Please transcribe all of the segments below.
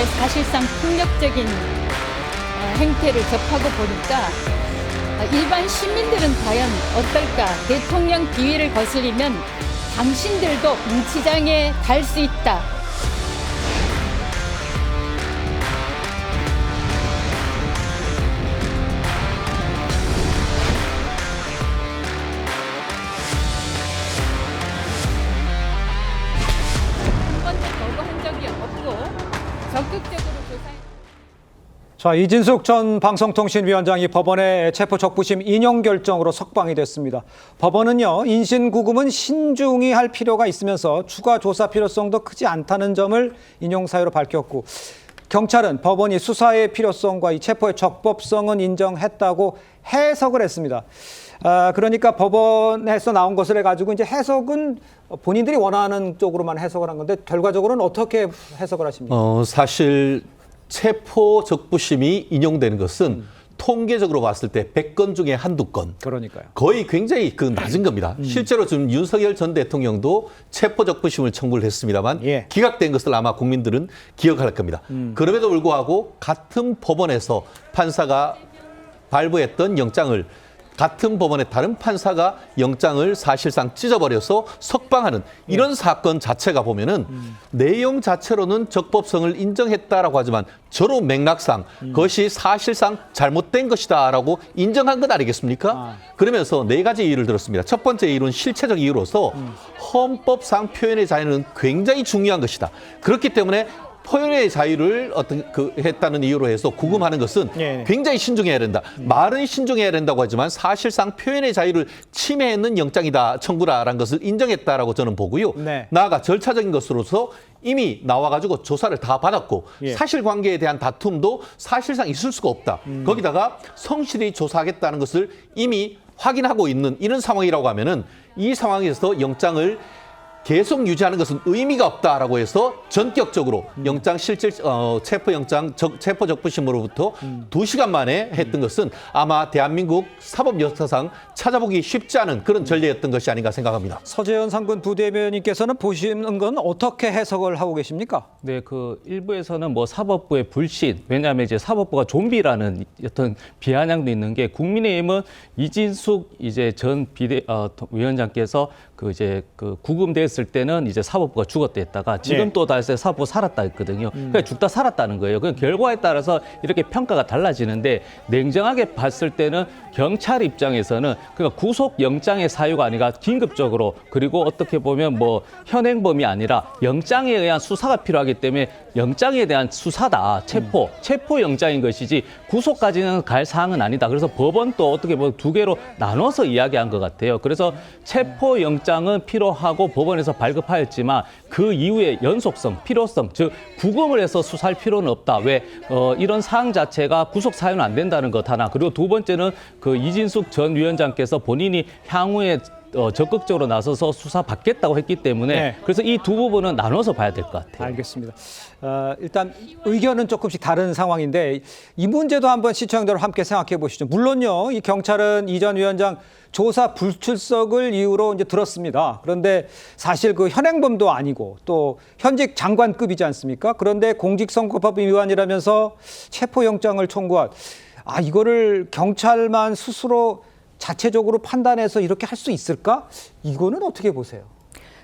정도의 사실상 폭력적인 어, 행태를 접하고 보니까 어, 일반 시민들은 과연 어떨까? 대통령 비위를 거스리면 당신들도 무치장에 갈 수 있다. 자, 이진숙 전 방송통신위원장이 법원의 체포 적부심 인용 결정으로 석방이 됐습니다. 법원은요, 인신 구금은 신중히 할 필요가 있으면서 추가 조사 필요성도 크지 않다는 점을 인용 사유로 밝혔고 경찰은 법원이 수사의 필요성과 이 체포의 적법성은 인정했다고 해석을 했습니다. 아, 그러니까 법원에서 나온 것을 해가지고 이제 해석은 본인들이 원하는 쪽으로만 해석을 한 건데 결과적으로는 어떻게 해석을 하십니까? 어, 사실 체포 적부심이 인용되는 것은 통계적으로 봤을 때 100건 중에 한두 건. 그러니까요. 거의 굉장히 그 낮은 겁니다. 실제로 지금 윤석열 전 대통령도 체포 적부심을 청구를 했습니다만 예. 기각된 것을 아마 국민들은 기억할 겁니다. 그럼에도 불구하고 같은 법원에서 판사가 발부했던 영장을 같은 법원의 다른 판사가 영장을 사실상 찢어버려서 석방하는 이런 사건 자체가 보면은 내용 자체로는 적법성을 인정했다라고 하지만 저로 맥락상 그것이 사실상 잘못된 것이다라고 인정한 것 아니겠습니까? 아. 그러면서 네 가지 이유를 들었습니다. 첫 번째 이유는 실체적 이유로서 헌법상 표현의 자유는 굉장히 중요한 것이다. 그렇기 때문에 표현의 자유를 어떤 그 했다는 이유로 해서 구금하는 것은 예. 굉장히 신중해야 된다. 말은 신중해야 된다고 하지만 사실상 표현의 자유를 침해했는 영장이다, 청구라라는 것을 인정했다라고 저는 보고요. 네. 나아가 절차적인 것으로서 이미 나와가지고 조사를 다 받았고 예. 사실관계에 대한 다툼도 사실상 있을 수가 없다. 음. 거기다가 성실히 조사하겠다는 것을 이미 확인하고 있는 이런 상황이라고 하면은 이 상황에서 영장을 계속 유지하는 것은 의미가 없다라고 해서 전격적으로 영장 실질 어, 체포 영장 적, 체포 적부심으로부터 두 시간 만에 했던 것은 아마 대한민국 사법 역사상 찾아보기 쉽지 않은 그런 전례였던 것이 아닌가 생각합니다. 서재현 상군 부대변인께서는 보시는 건 어떻게 해석을 하고 계십니까? 네, 그 일부에서는 뭐 사법부의 불신, 왜냐하면 이제 사법부가 좀비라는 어떤 비아냥도 있는 게 국민의힘은 이진숙 이제 전 비대 어, 위원장께서 그 이제 그 구금 됐을 때는 이제 사법부가 죽었다 했다가 지금 네. 또 다시 사법부 살았다 했거든요. 그러니까 죽다 살았다는 거예요. 그 결과에 따라서 이렇게 평가가 달라지는데 냉정하게 봤을 때는 경찰 입장에서는 그러니까 구속 영장의 사유가 아니라 긴급적으로 그리고 어떻게 보면 뭐 현행범이 아니라 영장에 의한 수사가 필요하기 때문에 영장에 대한 수사다 체포 체포 영장인 것이지 구속까지는 갈 사항은 아니다. 그래서 법원 또 어떻게 보면 두 개로 나눠서 이야기한 것 같아요. 그래서 체포 영장은 필요하고 법원 에서 발급하였지만 그 이후에 연속성, 필요성, 즉 구금을 해서 수사할 필요는 없다. 왜 어, 이런 사항 자체가 구속 사유는 안 된다는 것 하나. 그리고 두 번째는 그 이진숙 전 위원장께서 본인이 향후에 어, 적극적으로 나서서 수사 받겠다고 했기 때문에 네. 그래서 이 두 부분은 나눠서 봐야 될 것 같아요. 알겠습니다. 어, 일단 의견은 조금씩 다른 상황인데 이 문제도 한번 시청자들 함께 생각해 보시죠. 물론요, 이 경찰은 이 전 위원장 조사 불출석을 이유로 이제 들었습니다. 그런데 사실 그 현행범도 아니고 또 현직 장관급이지 않습니까? 그런데 공직선거법 위반이라면서 체포영장을 청구한 아 이거를 경찰만 스스로 자체적으로 판단해서 이렇게 할 수 있을까? 이거는 어떻게 보세요?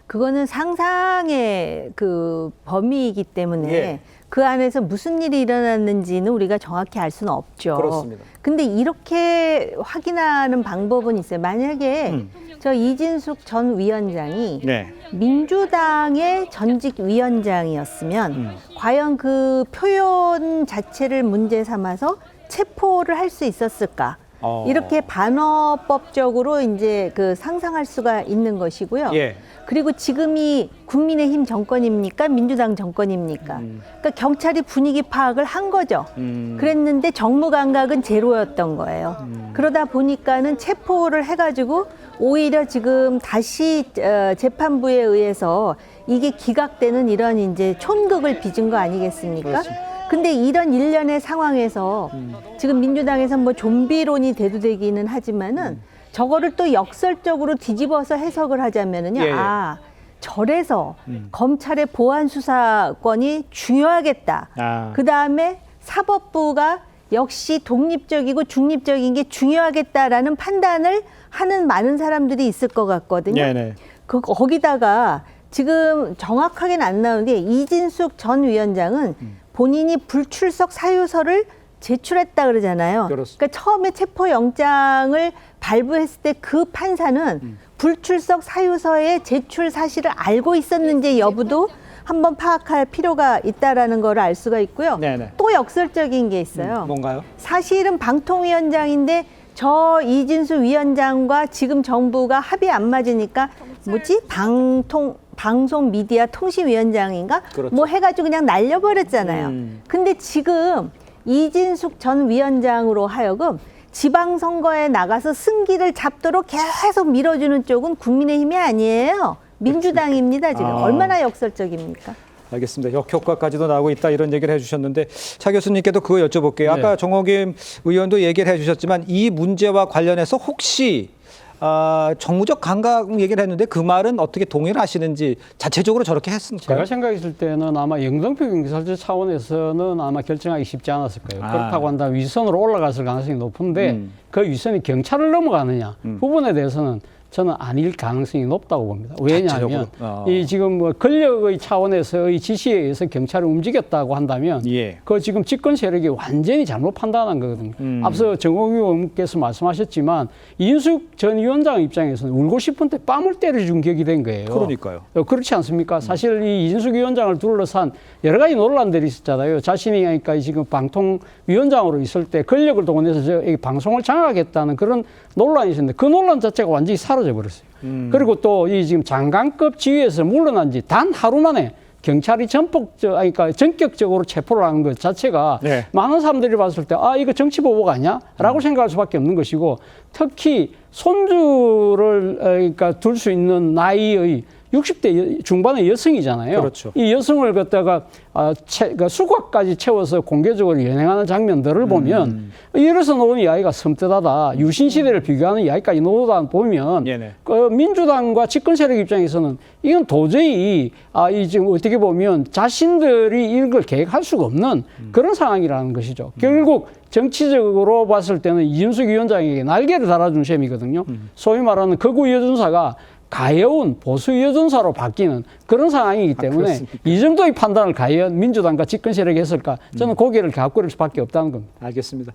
그거는 상상의 그 범위이기 때문에 예. 그 안에서 무슨 일이 일어났는지는 우리가 정확히 알 수는 없죠. 그렇습니다. 근데 이렇게 확인하는 방법은 있어요. 만약에 음. 저 이진숙 전 위원장이 네. 민주당의 전직 위원장이었으면 음. 과연 그 표현 자체를 문제 삼아서 체포를 할 수 있었을까? 어. 이렇게 반어법적으로 이제 그 상상할 수가 있는 것이고요. 예. 그리고 지금이 국민의힘 정권입니까? 민주당 정권입니까? 그러니까 경찰이 분위기 파악을 한 거죠. 음. 그랬는데 정무 감각은 제로였던 거예요. 그러다 보니까는 체포를 해가지고 오히려 지금 다시 어, 재판부에 의해서 이게 기각되는 이런 이제 촌극을 빚은 거 아니겠습니까? 그렇습니다. 근데 이런 일련의 상황에서 지금 민주당에서 뭐 좀비론이 대두되기는 하지만은 저거를 또 역설적으로 뒤집어서 해석을 하자면은요. 예, 예. 아, 절에서 검찰의 보안 수사권이 중요하겠다. 아. 그 다음에 사법부가 역시 독립적이고 중립적인 게 중요하겠다라는 판단을 하는 많은 사람들이 있을 것 같거든요. 네네. 그 거기다가 지금 정확하게는 안 나오는데 이진숙 전 위원장은 본인이 불출석 사유서를 제출했다 그러잖아요. 그렇습니다. 그러니까 처음에 체포 영장을 발부했을 때 그 판사는 불출석 사유서의 제출 사실을 알고 있었는지 여부도 한번 파악할 필요가 있다라는 걸 알 수가 있고요. 네네. 또 역설적인 게 있어요. 뭔가요? 사실은 방통위원장인데 저 이진수 위원장과 지금 정부가 합의 안 맞으니까 뭐지 방통 방송 미디어 통신위원장인가 그렇죠. 뭐 해가지고 그냥 날려버렸잖아요. 음. 근데 지금 이진숙 전 위원장으로 하여금 지방선거에 나가서 승기를 잡도록 계속 밀어주는 쪽은 국민의힘이 아니에요. 민주당입니다 지금 아. 얼마나 역설적입니까? 알겠습니다. 역효과까지도 나오고 있다 이런 얘기를 해주셨는데 차 교수님께도 그거 여쭤볼게요. 아까 네. 정호김 의원도 얘기를 해주셨지만 이 문제와 관련해서 혹시 아, 정무적 감각 얘기를 했는데 그 말은 어떻게 동의를 하시는지 자체적으로 저렇게 했습니까? 제가 생각했을 때는 아마 영등포 경찰서 차원에서는 아마 결정하기 쉽지 않았을 거예요. 아. 그렇다고 한다면 위선으로 올라갔을 가능성이 높은데 음. 그 위선이 경찰을 넘어가느냐 부분에 대해서는 저는 아닐 가능성이 높다고 봅니다. 왜냐하면. 어. 이 지금 뭐 권력의 차원에서의 지시에 의해서 경찰을 움직였다고 한다면 예. 그 지금 집권 세력이 완전히 잘못 판단한 거거든요. 음. 앞서 정홍 의원께서 말씀하셨지만 이인숙 전 위원장 입장에서는 울고 싶은 때 뺨을 때려준 격이 된 거예요. 그러니까요. 어, 그렇지 않습니까? 사실 이 이진숙 위원장을 둘러싼 여러 가지 논란들이 있었잖아요. 자신이 그러니까 지금 방통 위원장으로 있을 때 권력을 동원해서 저, 이 방송을 장악했다는 그런 논란이 있었는데 그 논란 자체가 완전히 사 라져 버렸어요. 그리고 또 이 지금 장관급 지위에서 물러난 지 단 하루 만에 경찰이 전폭적, 아니, 그러니까 전격적으로 체포를 하는 것 자체가 네. 많은 사람들이 봤을 때 아 이거 정치 보복 아니야? 라고 생각할 수 밖에 없는 것이고 특히 손주를 어, 그러니까 둘 수 있는 나이의 60대 중반의 여성이잖아요. 그렇죠. 이 여성을 갖다가 아, 채, 그러니까 수갑까지 채워서 공개적으로 연행하는 장면들을 보면 이래서 나오는 이야기가 섬뜩하다. 유신 시대를 비교하는 이야기까지 나오다 보면 예 네. 그 민주당과 집권 세력 입장에서는 이건 도저히 아, 이 지금 어떻게 보면 자신들이 이런 걸 계획할 수가 없는 그런 상황이라는 것이죠. 결국 정치적으로 봤을 때는 이준석 위원장에게 날개를 달아준 셈이거든요. 소위 말하는 극우 여전사가 가여운 보수 여전사로 바뀌는 그런 상황이기 때문에 그렇습니까? 이 정도의 판단을 과연 민주당과 집권 세력이 했을까? 저는 고개를 갸꾸릴 수밖에 없다는 겁니다. 알겠습니다.